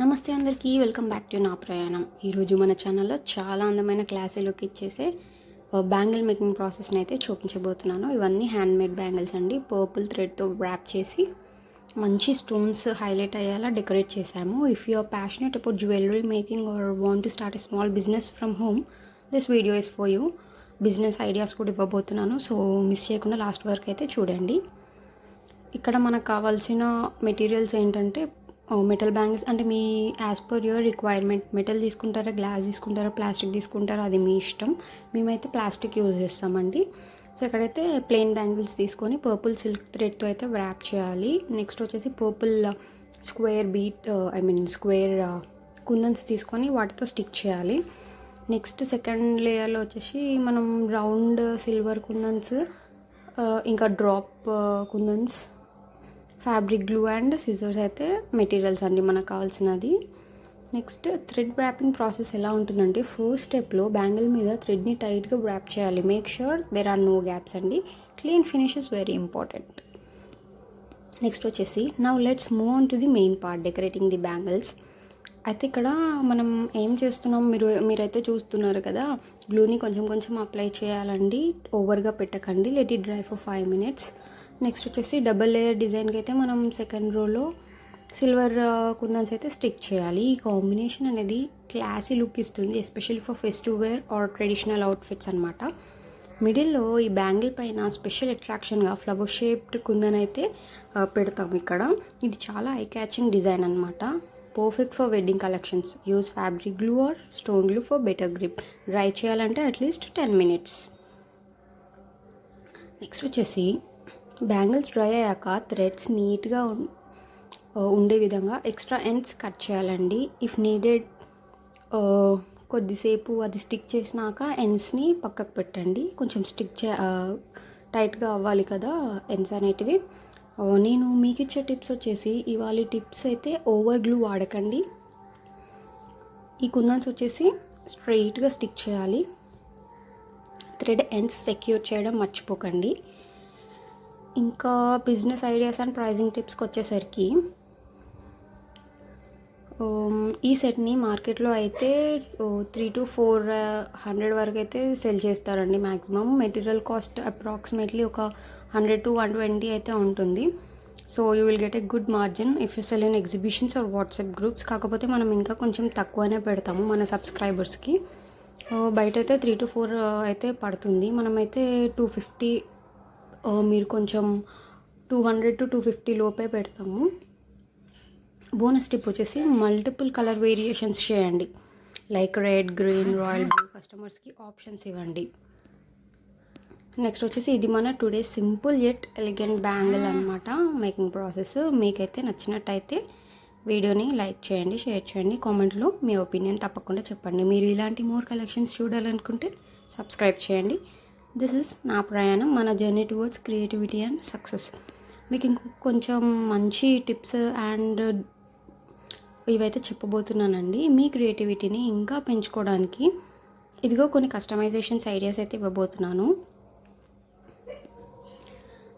నమస్తే అందరికీ welcome back to నా ప్రయాణం. ఈరోజు మన ఛానల్లో చాలా అందమైన క్లాసులోకి ఇచ్చేసే బ్యాంగిల్ మేకింగ్ ప్రాసెస్ని అయితే చూపించబోతున్నాను. ఇవన్నీ హ్యాండ్ మేడ్ బ్యాంగిల్స్ అండి. పర్పుల్ థ్రెడ్తో ర్యాప్ చేసి మంచి స్టోన్స్ హైలైట్ అయ్యేలా డెకరేట్ చేశాము. If you are passionate about jewellery making or want to start a small business from home this video is for you. Business ideas కూడా ఇవ్వబోతున్నాను. So miss చేయకుండా last వరకు అయితే చూడండి. ఇక్కడ మనకు కావాల్సిన మెటీరియల్స్ ఏంటంటే మెటల్ బ్యాంగిల్స్ అంటే మీ as per your requirement metal తీసుకుంటారా గ్లాస్ తీసుకుంటారా ప్లాస్టిక్ తీసుకుంటారా అది మీ ఇష్టం. మేమైతే ప్లాస్టిక్ యూజ్ చేస్తామండి. సో ఇక్కడైతే ప్లెయిన్ బ్యాంగిల్స్ తీసుకొని పర్పుల్ సిల్క్ థ్రెడ్తో అయితే వ్రాప్ చేయాలి. నెక్స్ట్ వచ్చేసి purple square bead I mean square kundans తీసుకొని వాటితో స్టిక్ చేయాలి. నెక్స్ట్ సెకండ్ లేయర్లో వచ్చేసి మనం రౌండ్ సిల్వర్ కుందన్స్ uh, ఇంకా drop uh, kundans fabric glue and scissors అయితే మెటీరియల్స్ అండి మనకు కావాల్సినది. నెక్స్ట్ థ్రెడ్ బ్రాపింగ్ ప్రాసెస్ ఎలా ఉంటుందంటే ఫస్ట్ స్టెప్లో బ్యాంగిల్ మీద థ్రెడ్ని టైట్గా బ్రాప్ చేయాలి. Make sure there are no gaps అండి. Clean finish is very important. Next వచ్చేసి now let's move on to the main part decorating the bangles. అయితే ఇక్కడ మనం ఏం చేస్తున్నాం? మీరు మీరైతే చూస్తున్నారు కదా గ్లూని కొంచెం కొంచెం అప్లై చేయాలండి. ఓవర్గా పెట్టకండి. Let it dry for five minutes. Next వచ్చేసి డబల్ లేయర్ డిజైన్కి అయితే మనం సెకండ్ రోలో సిల్వర్ కుందన్స్ అయితే స్టిక్ చేయాలి. ఈ కాంబినేషన్ అనేది క్లాసీ లుక్ ఇస్తుంది especially for festive wear or traditional outfits అనమాట మిడిల్లో ఈ బ్యాంగిల్ పైన స్పెషల్ అట్రాక్షన్గా ఫ్లవర్ షేప్డ్ కుందన్ అయితే uh, పెడతాం ఇక్కడ. ఇది చాలా ఐ క్యాచింగ్ డిజైన్ అనమాట perfect for wedding collections use fabric glue or stone glue for better grip dry చేయాలంటే at least ten minutes next వచ్చేసి బ్యాంగిల్స్ డ్రై అయ్యాక థ్రెడ్స్ నీట్గా ఉండే విధంగా ఎక్స్ట్రా ఎండ్స్ కట్ చేయాలండి. ఇఫ్ నీడెడ్ కొద్దిసేపు అది స్టిక్ చేసినాక ఎండ్స్ని పక్కకు పెట్టండి. కొంచెం స్టిక్ చే టైట్గా అవ్వాలి కదా ఎండ్స్ అనేటివి. నేను మీకు ఇచ్చే టిప్స్ వచ్చేసి ఇవాళ టిప్స్ అయితే ఓవర్ గ్లూ వాడకండి. ఈ కుందన్స్ వచ్చేసి స్ట్రైట్గా స్టిక్ చేయాలి. థ్రెడ్ ఎండ్స్ సెక్యూర్ చేయడం మర్చిపోకండి. ఇంకా బిజినెస్ ఐడియాస్ అండ్ ప్రైజింగ్ టిప్స్కి వచ్చేసరికి um, ఈ సెట్ని మార్కెట్లో అయితే త్రీ టు ఫోర్ హండ్రెడ్ వరకు అయితే సెల్ చేస్తారండి మ్యాక్సిమం మెటీరియల్ కాస్ట్ అప్రాక్సిమేట్లీ ఒక హండ్రెడ్ టు వన్ ట్వంటీ అయితే ఉంటుంది. So you will get a good margin if you sell in exhibitions or WhatsApp groups కాకపోతే మనం ఇంకా కొంచెం తక్కువనే పెడతాము మన సబ్స్క్రైబర్స్కి బయట అయితే త్రీ టు ఫోర్ అయితే పడుతుంది. మనమైతే టూ ఫిఫ్టీ మీరు కొంచెం two hundred to two fifty లోపే పెడతాము. బోనస్ టిప్ వచ్చేసి మల్టిపుల్ కలర్ వేరియేషన్స్ చేయండి. Like red green royal blue కస్టమర్స్కి ఆప్షన్స్ ఇవ్వండి. నెక్స్ట్ వచ్చేసి ఇది మన today simple and elegant bangle అనమాట మేకింగ్ ప్రాసెస్. మీకైతే నచ్చినట్టయితే వీడియోని లైక్ చేయండి షేర్ చేయండి. కామెంట్లో మీ ఒపీనియన్ తప్పకుండా చెప్పండి. మీరు ఇలాంటి మోర్ కలెక్షన్స్ చూడాలనుకుంటే సబ్స్క్రైబ్ చేయండి. దిస్ ఇస్ నా ప్రయాణం మన journey towards creativity and success మీకు ఇంకో కొంచెం మంచి టిప్స్ అండ్ ఇవైతే చెప్పబోతున్నానండి. మీ క్రియేటివిటీని ఇంకా పెంచుకోవడానికి ఇదిగో కొన్ని కస్టమైజేషన్స్ ఐడియాస్ అయితే ఇవ్వబోతున్నాను.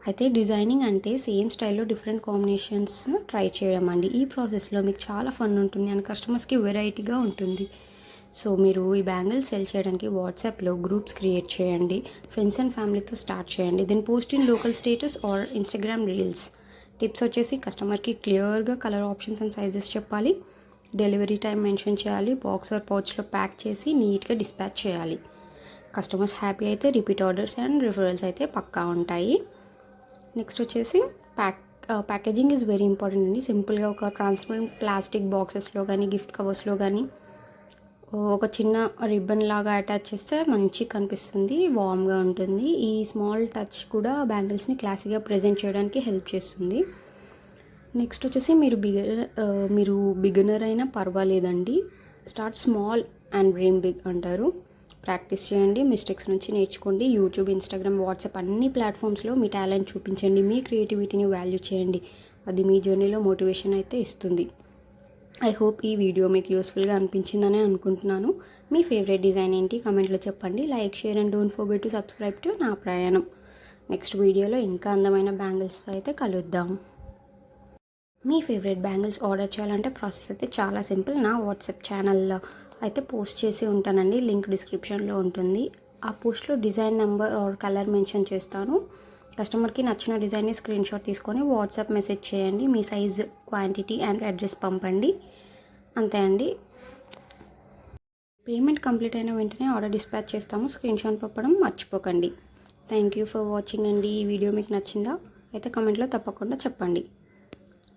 అయితే డిజైనింగ్ అంటే సేమ్ స్టైల్లో డిఫరెంట్ కాంబినేషన్స్ ట్రై చేయడం అండి. ఈ ప్రాసెస్లో మీకు చాలా ఫన్ ఉంటుంది అండ్ కస్టమర్స్కి వెరైటీగా ఉంటుంది. సో మీరు ఈ బ్యాంగిల్స్ సెల్ చేయడానికి వాట్సాప్లో గ్రూప్స్ క్రియేట్ చేయండి ఫ్రెండ్స్ అండ్ ఫ్యామిలీతో స్టార్ట్ చేయండి. Then post in local status or Instagram reels tips వచ్చేసి కస్టమర్కి క్లియర్గా కలర్ ఆప్షన్స్ అండ్ సైజెస్ చెప్పాలి. డెలివరీ టైం మెన్షన్ చేయాలి. బాక్స్ ఆర్ పౌచ్లో ప్యాక్ చేసి నీట్గా డిస్పాచ్ చేయాలి. కస్టమర్స్ హ్యాపీ అయితే రిపీట్ ఆర్డర్స్ అండ్ రిఫరల్స్ అయితే పక్కా ఉంటాయి. నెక్స్ట్ వచ్చేసి pack packaging is very important అండి. సింపుల్గా ఒక ట్రాన్స్పరెంట్ ప్లాస్టిక్ బాక్సెస్లో కానీ గిఫ్ట్ కవర్స్లో కానీ ఒక చిన్న రిబ్బన్ లాగా అటాచ్ చేస్తే మంచి కనిపిస్తుంది వామ్గా ఉంటుంది. ఈ స్మాల్ టచ్ కూడా బ్యాంగిల్స్ని క్లాసీగా ప్రజెంట్ చేయడానికి హెల్ప్ చేస్తుంది. నెక్స్ట్ వచ్చేసి మీరు బిగర్ మీరు బిగినర్ అయినా పర్వాలేదండి. Start small and dream big అంటారు. ప్రాక్టీస్ చేయండి మిస్టేక్స్ నుంచి నేర్చుకోండి. యూట్యూబ్ ఇన్స్టాగ్రామ్ వాట్సాప్ అన్ని ప్లాట్ఫామ్స్లో మీ టాలెంట్ చూపించండి మీ క్రియేటివిటీని వాల్యూ చేయండి. అది మీ జర్నీలో మోటివేషన్ అయితే ఇస్తుంది. ఐ హోప్ ఈ వీడియో మీకు యూస్ఫుల్గా అనిపించిందని అనుకుంటున్నాను. మీ ఫేవరెట్ డిజైన్ ఏంటి? కమెంట్లో చెప్పండి. Like share and don't forget to subscribe to నా ప్రయాణం. నెక్స్ట్ వీడియోలో ఇంకా అందమైన బ్యాంగిల్స్తో అయితే కలుద్దాం. మీ ఫేవరెట్ బ్యాంగిల్స్ ఆర్డర్ చేయాలంటే ప్రాసెస్ అయితే చాలా సింపుల్ నా వాట్సాప్ ఛానల్లో అయితే పోస్ట్ చేసి ఉంటానండి. లింక్ డిస్క్రిప్షన్లో ఉంటుంది. ఆ పోస్ట్లో design number or colour mention చేస్తాను. కస్టమర్కి నచ్చిన డిజైన్ని స్క్రీన్ షాట్ తీసుకొని వాట్సాప్ మెసేజ్ చేయండి. మీ సైజ్ క్వాంటిటీ అండ్ అడ్రస్ పంపండి. అంతే అండి. పేమెంట్ కంప్లీట్ అయిన వెంటనే ఆర్డర్ డిస్పాచ్ చేస్తాము. స్క్రీన్షాట్ పంపడం మర్చిపోకండి. థ్యాంక్ యూ ఫర్ వాచింగ్ అండి. ఈ వీడియో మీకు నచ్చిందా? అయితే కమెంట్లో తప్పకుండా చెప్పండి.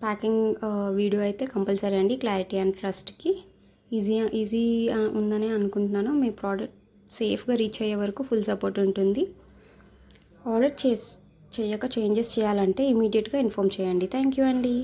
ప్యాకింగ్ వీడియో అయితే కంపల్సరీ అండి. క్లారిటీ అండ్ ట్రస్ట్కి. ఈజీ ఈజీ ఉందని అనుకుంటున్నాను. మీ ప్రోడక్ట్ సేఫ్గా రీచ్ అయ్యే వరకు ఫుల్ సపోర్ట్ ఉంటుంది. ఆర్డర్ చేసి చేయక చేంజెస్ చేయాలంటే ఇమీడియట్గా ఇన్ఫామ్ చేయండి. థ్యాంక్ యూ అండి.